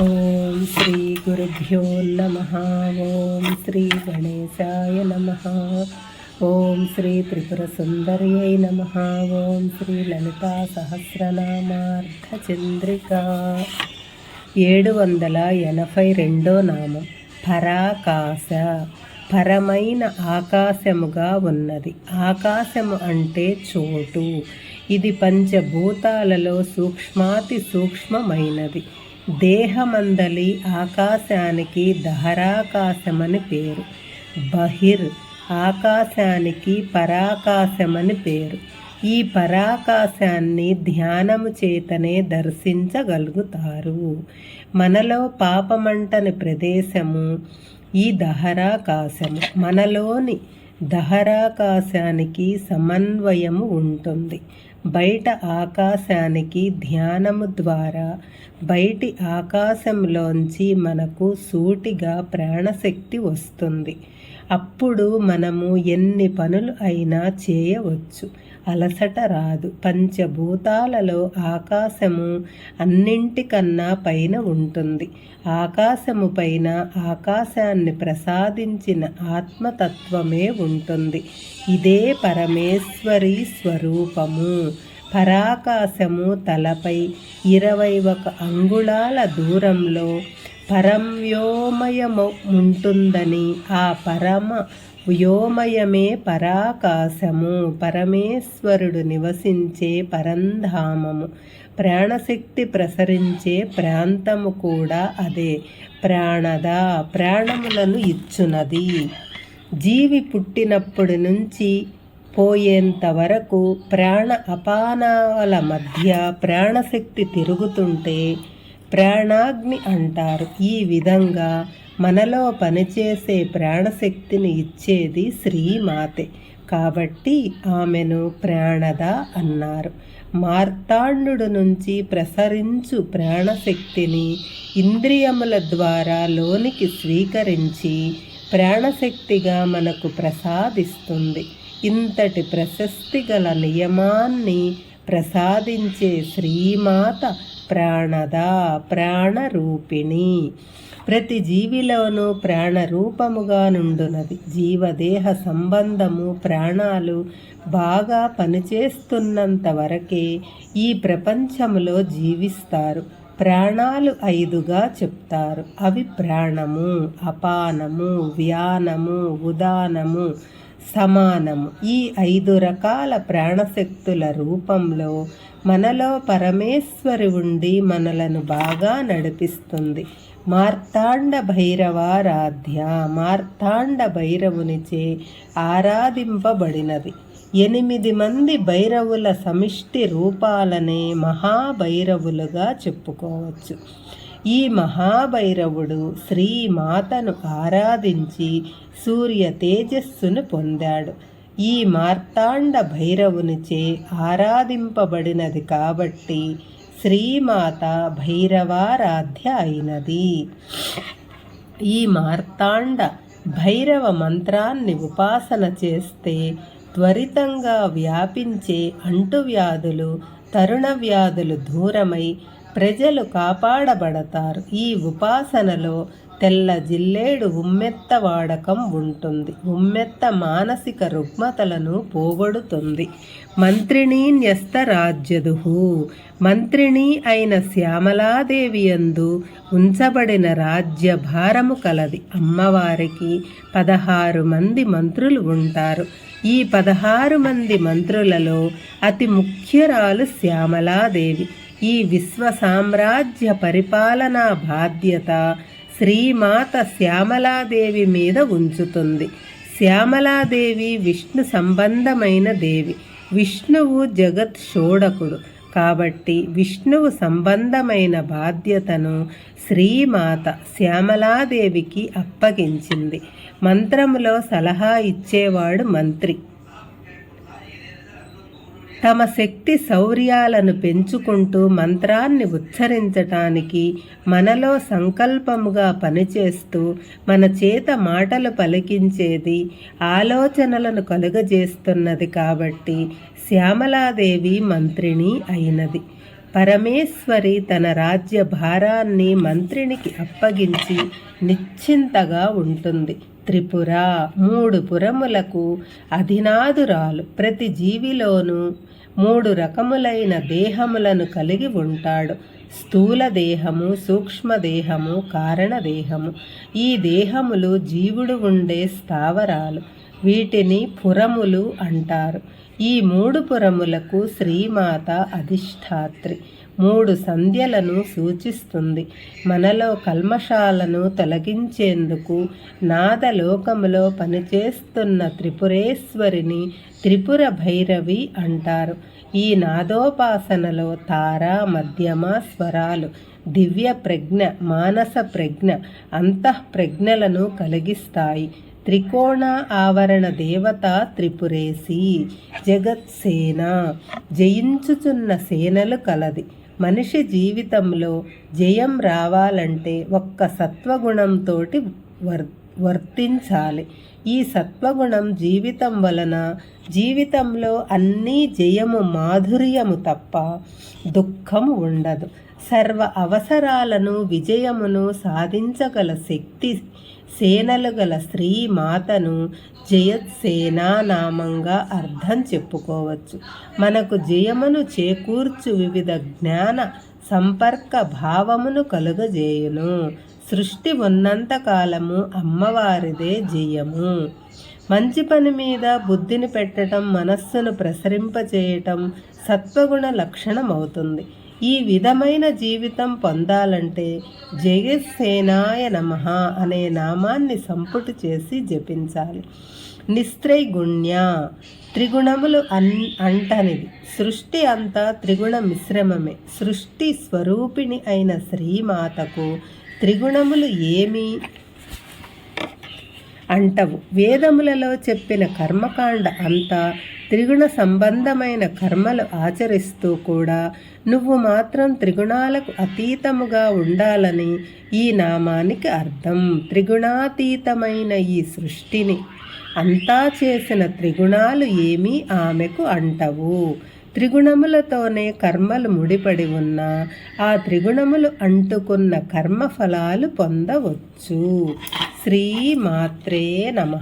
ఓం శ్రీ గురుభ్యో నమ. ఓం శ్రీ గణేశాయ నమ. ఓం శ్రీ త్రిపుర సుందర్యై నమ. ఓం శ్రీ లలితా సహస్రనామార్ధచంద్రిక. ఏడు వందల ఎనభై రెండో నామం పరాకాశ. పరమైన ఆకాశముగా ఉన్నది. ఆకాశము అంటే చోటు. ఇది పంచభూతాలలో సూక్ష్మాతి సూక్ష్మమైనది. దేహమందలి ఆకాశానికి దహరాకాశమని పేరు. బహిర్ ఆకాశానికి పరాకాశమని పేరు. ఈ పరాకాశాన్ని ధ్యానము చేతనే దర్శించగలుగుతారు. మనలో పాపమంటని ప్రదేశము ఈ దహరాకాశము. మనలోని దహరాకాశానికి సమన్వయము ఉంటుంది. బయట ఆకాశానికి ధ్యానము ద్వారా బయటి ఆకాశంలోంచి మనకు సూటిగా ప్రాణశక్తి వస్తుంది. అప్పుడు మనము ఎన్ని పనులు అయినా చేయవచ్చు. అలసట రాదు. పంచభూతాలలో ఆకాశము అన్నింటికన్నా పైన ఉంటుంది. ఆకాశము పైన ఆకాశాన్ని ప్రసాదించిన ఆత్మతత్వమే ఉంటుంది. ఇదే పరమేశ్వరి స్వరూపము. పరాకాశము తలపై ఇరవై ఒక అంగుళాల దూరంలో పరంవ్యోమయముంటుందని ఆ పరమ వ్యోమయమే పరాకాశము. పరమేశ్వరుడు నివసించే పరంధామము. ప్రాణశక్తి ప్రసరించే ప్రాంతము కూడా అదే. ప్రాణద ప్రాణములను ఇచ్చునది. జీవి పుట్టినప్పటి నుంచి పోయేంత వరకు ప్రాణ అపానాల మధ్య ప్రాణశక్తి తిరుగుతుంటే ప్రాణాగ్ని అంటారు. ఈ విధంగా మనలో పనిచేసే ప్రాణశక్తిని ఇచ్చేది శ్రీమాతే. కాబట్టి ఆమెను ప్రాణద అన్నారు. మార్తాండు నుంచి ప్రసరించు ప్రాణశక్తిని ఇంద్రియముల ద్వారా లోనికి స్వీకరించి ప్రాణశక్తిగా మనకు ప్రసాదిస్తుంది. ఇంతటి ప్రశస్తి గల నియమాన్ని ప్రసాదించే శ్రీమాత ప్రాణద ప్రాణరూపిణి. ప్రతి జీవిలోనూ ప్రాణరూపముగా నుండునది. జీవదేహ సంబంధము ప్రాణాలు బాగా పనిచేస్తున్నంత వరకే ఈ ప్రపంచంలో జీవిస్తారు. ప్రాణాలు ఐదుగా చెప్తారు. అవి ప్రాణము అపానము వ్యానము ఉదానము సమానము. ఈ ఐదు రకాల ప్రాణశక్తుల రూపంలో మనలో పరమేశ్వరి ఉండి మనలను బాగా నడిపిస్తుంది. మార్తాండ భైరవారాధ్య మార్తాండ భైరవునిచే ఆరాధింపబడినది. ఎనిమిది మంది భైరవుల సమిష్టి రూపాలనే మహాభైరవులుగా చెప్పుకోవచ్చు. ఈ మహాభైరవుడు శ్రీమాతను ఆరాధించి సూర్య తేజస్సును పొందాడు. ఈ మార్తాండ భైరవునిచే ఆరాధింపబడినది కాబట్టి శ్రీమాత భైరవారాధ్య అయినది ఈ మార్తాండ భైరవ మంత్రాన్ని ఉపాసన చేస్తే త్వరితంగా వ్యాపించే అంటువ్యాధులు తరుణ వ్యాధులు దూరమై ప్రజలు కాపాడబడతారు. ఈ ఉపాసనలో తెల్ల జిల్లేడు ఉమ్మెత్త వాడకం ఉంటుంది. ఉమ్మెత్త మానసిక రుగ్మతలను పోగొడుతుంది. మంత్రిణీ న్యస్త రాజ్యదుహు మంత్రిణి అయిన శ్యామలాదేవి యందు ఉంచబడిన రాజ్య భారము కలది. అమ్మవారికి పదహారు మంది మంత్రులు ఉంటారు. ఈ పదహారు మంది మంత్రులలో అతి ముఖ్యరాలు శ్యామలాదేవి. ఈ విశ్వ సామ్రాజ్య పరిపాలనా బాధ్యత శ్రీమాత శ్యామలాదేవి మీద ఉంచుతుంది. శ్యామలాదేవి విష్ణు సంబంధమైన దేవి. విష్ణువు జగత్ షోడకుడు. కాబట్టి విష్ణువు సంబంధమైన బాధ్యతను శ్రీమాత శ్యామలాదేవికి అప్పగించింది. మంత్రములో సలహా ఇచ్చేవాడు మంత్రి. తమ శక్తి శౌర్యాలను పెంచుకుంటూ మంత్రాన్ని ఉచ్చరించటానికి మనలో సంకల్పముగా పనిచేస్తూ మన చేత మాటలు పలికించేది ఆలోచనలను కలుగజేస్తున్నది కాబట్టి శ్యామలాదేవి మంత్రిని అయినది. పరమేశ్వరి తన రాజ్య భారాన్ని మంత్రినికి అప్పగించి నిశ్చింతగా ఉంటుంది. త్రిపుర మూడు పురములకు అధినాదురాలు ప్రతి జీవిలోనూ మూడు రకములైన దేహములను కలిగి ఉంటాడు. స్థూల దేహము సూక్ష్మదేహము కారణదేహము ఈ దేహములు జీవుడు ఉండే స్థావరాలు. వీటిని పురములు అంటారు. ఈ మూడు పురములకు శ్రీమాత అధిష్టాత్రి మూడు సంధ్యలను సూచిస్తుంది. మనలో కల్మషాలను తొలగించేందుకు నాదలోకములో పనిచేస్తున్న త్రిపురేశ్వరిని త్రిపుర భైరవి అంటారు. ఈ నాదోపాసనలో తార మధ్యమ స్వరాలు దివ్య ప్రజ్ఞ మానస ప్రజ్ఞ అంతః ప్రజ్ఞలను కలిగిస్తాయి. త్రికోణ ఆవరణ దేవత త్రిపురేసి జగత్సేన జయించుచున్న సేనలు కలది. మనిషి జీవితంలో జయం రావాలంటే ఒక్క సత్వగుణంతో వర్ వర్తించాలి. ఈ సత్వగుణం జీవితం వలన జీవితంలో అన్నీ జయము మాధుర్యము తప్ప దుఃఖము ఉండదు. సర్వ అవసరాలను విజయమును సాధించగల శక్తి సేనలు గల స్త్రీ మాతను జయత్సేనా నామంగా అర్థం చెప్పుకోవచ్చు. మనకు జయమును చేకూర్చు వివిధ జ్ఞాన సంపర్క భావమును కలుగజేయును. సృష్టి ఉన్నంత కాలము అమ్మవారిదే జయము. మంచి పని మీద బుద్ధిని పెట్టడం మనస్సును ప్రసరింపచేయటం సత్వగుణ లక్షణం అవుతుంది ఈ విధమైన జీవితం పొందాలంటే జయసేనాయ నమ అనే నామాన్ని సంపుటి చేసి జపించాలి. నిస్త్రైగుణ్య త్రిగుణములు అన్ అంటనిది సృష్టి అంతా త్రిగుణ మిశ్రమమే. సృష్టి స్వరూపిణి అయిన శ్రీమాతకు త్రిగుణములు ఏమి? అంటవు. వేదములలో చెప్పిన కర్మకాండ అంతా త్రిగుణ సంబంధమైన కర్మలు ఆచరిస్తూ కూడా నువ్వు మాత్రం త్రిగుణాలకు అతీతముగా ఉండాలని ఈ నామానికి అర్థం. త్రిగుణాతీతమైన ఈ సృష్టిని అంతా చేసిన త్రిగుణాలు ఏమీ ఆమెకు అంటవు. త్రిగుణములతోనే కర్మలు ముడిపడి ఉన్న ఆ త్రిగుణములు అంటుకున్న కర్మఫలాలు పొందవచ్చు. శ్రీమాత్రే నమ.